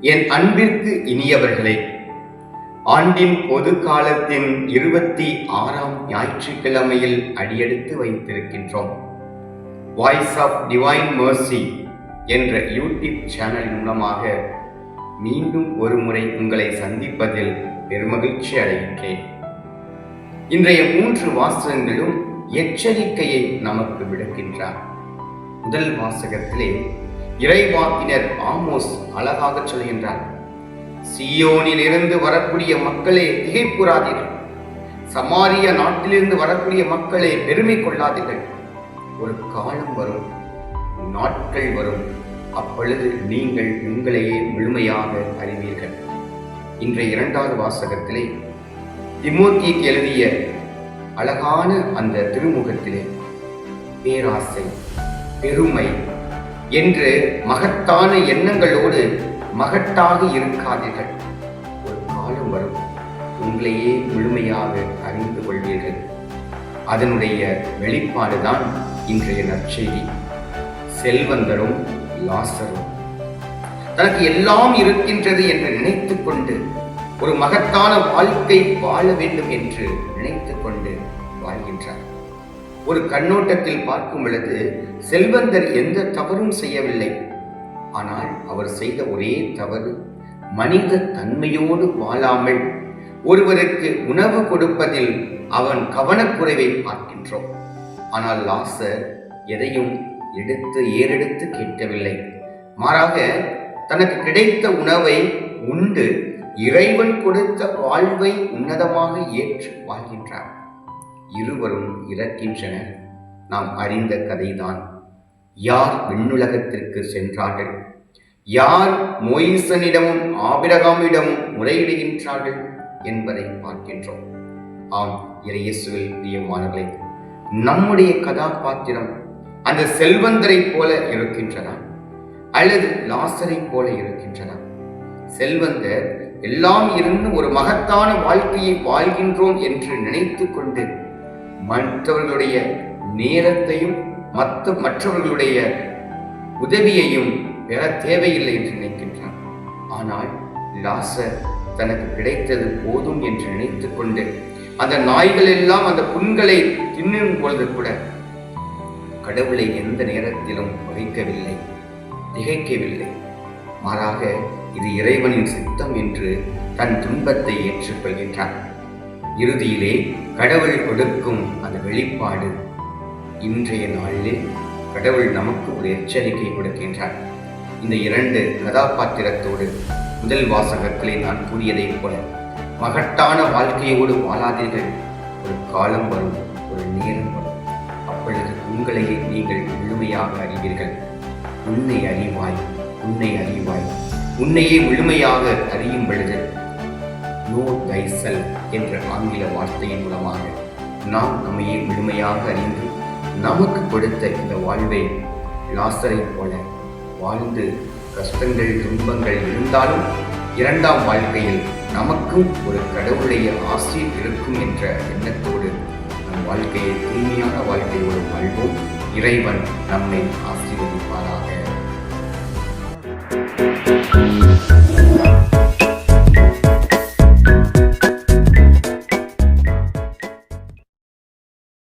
என் அன்பிற்கு இனியவர்களே ஆண்டின் பொது காலத்தின் இருபத்தி ஆறாம் ஞாயிற்றுக்கிழமையில் அடியெடுத்து வைத்திருக்கின்றோம். வாய்ஸ் ஆஃப் டிவைன் மர்சி என்ற யூடியூப் சேனல் மூலமாக மீண்டும் ஒரு முறை உங்களை சந்திப்பதில் பெருமகிழ்ச்சி அடைகின்றேன். இன்றைய மூன்று வாசகங்களும் எச்சரிக்கையை நமக்கு விடுக்கின்றார். முதல் வாசகத்திலே இறைவாக்கினர் ஆமோஸ் அழகாக சொல்கின்றார் சியோனில் இருந்து வரக்கூடிய மக்களே திகைப்புறாதீர்கள். சமாரிய நாட்டிலிருந்து வரக்கூடிய மக்களே பெருமை கொள்ளாதீர்கள். ஒரு காலம் வரும் நாட்கள் வரும். அப்பொழுது நீங்கள் உங்களையே முழுமையாக அறிவீர்கள். இன்றைய இரண்டாவது வாசகத்திலே திமோத்திக்கு எழுதிய அழகான அந்த திருமுகத்திலே பேராசை பெருமை என்று மகத்தான எண்ணங்களோடு மகட்டாக இருக்காதீர்கள். ஒரு காலம் வரும். உங்களையே முழுமையாக அறிந்து கொள்வீர்கள். அதனுடைய வெளிப்பாடுதான் இன்றைய நற்செய்தி. செல்வந்தரும் லாசரும். தனக்கு எல்லாம் இருக்கின்றது என்று நினைத்துக்கொண்டு ஒரு மகத்தான வாழ்க்கை வாழ வேண்டும் என்று நினைத்துக்கொண்டு கொண்டு ஒரு கண்ணோட்டத்தில் பார்க்கும் பொழுது செல்வந்தர் எந்த தவறும் செய்யவில்லை. ஆனால் அவர் செய்த ஒரே தவறு மனித தன்மையோடு வாழாமல் ஒருவருக்கு உணவு கொடுப்பதில் அவன் கவனக்குறைவை பார்க்கின்றோம். ஆனால் லாசர் எதையும் எடுத்து ஏறெடுத்து கேட்கவில்லை. மாறாக தனக்கு கிடைத்த உணவை உண்டு இறைவன் கொடுத்த வாழ்வை உன்னதமாக ஏற்று வாழ்கின்றார் இருவரும் இறக்கின்றனர். நாம் அறிந்த கதைதான். யார் விண்ணுலகத்திற்கு சென்றார்கள்? யார் மொயிசனிடமும் ஆபிரகாமிடமும் முறையிடுகின்றார்கள் என்பதை பார்க்கின்றோம். ஆம் இறையேசுவில் பிரியமானவர்களே நம்முடைய கதாபாத்திரம் அந்த செல்வந்தரை போல இருக்கின்றன அல்லது லாசரை போல இருக்கின்றன செல்வந்தர் எல்லாம் இருந்து ஒரு மகத்தான வாழ்க்கையை வாழ்கின்றோம் என்று நினைத்து கொண்டு மற்றவர்களுடைய நேரத்தையும் மற்ற மற்றவர்களுடைய உதவியையும் பெற தேவையில்லை என்று நினைக்கின்றான். ஆனால் லாசர் தனக்கு கிடைத்தது போதும் என்று நினைத்து கொண்டு அந்த நாய்கள் எல்லாம் அந்த புண்களை தின்னும் பொழுது கூட கடவுளை எந்த நேரத்திலும் வகிக்கவில்லை திகைக்கவில்லை. மாறாக இது இறைவனின் சித்தம் என்று தன் துன்பத்தை ஏற்றுக்கொள்கின்றான். இறுதியிலே கடவுள் கொடுக்கும் அந்த வெளிப்பாடு இன்றைய நாளில் கடவுள் நமக்கு ஒரு எச்சரிக்கை கொடுக்கின்றார். இந்த இரண்டு கதாபாத்திரத்தோடு முதல் வாசகத்திலே நான் கூறியதைப் போல மகட்டான வாழ்க்கையோடு வாழாதீர்கள். ஒரு காலம் வரும் ஒரு நேரம் வரும். அப்பொழுது உங்களையே நீங்கள் முழுமையாக அறிவீர்கள். உன்னை அறிவாய் உன்னை அறிவாய். உன்னையே முழுமையாக அறியும் பொழுது நோ தைசல் என்ற ஆங்கில வார்த்தையின் மூலமாக நாம் நம்மையே முழுமையாக அறிந்து நமக்கு கொடுத்த இந்த வாழ்வை லாசரை போல வாழ்ந்து கஷ்டங்கள் துன்பங்கள் இருந்தாலும் இரண்டாம் வாழ்க்கையில் நமக்கும் ஒரு கடவுளுடைய ஆசை இருக்கும் என்ற எண்ணத்தோடு நம் வாழ்க்கையை தூய்மையான வாழ்க்கையோடு வாழ்வோம். இறைவன் நம்மை ஆசீர்வதிப்பாராக. thank you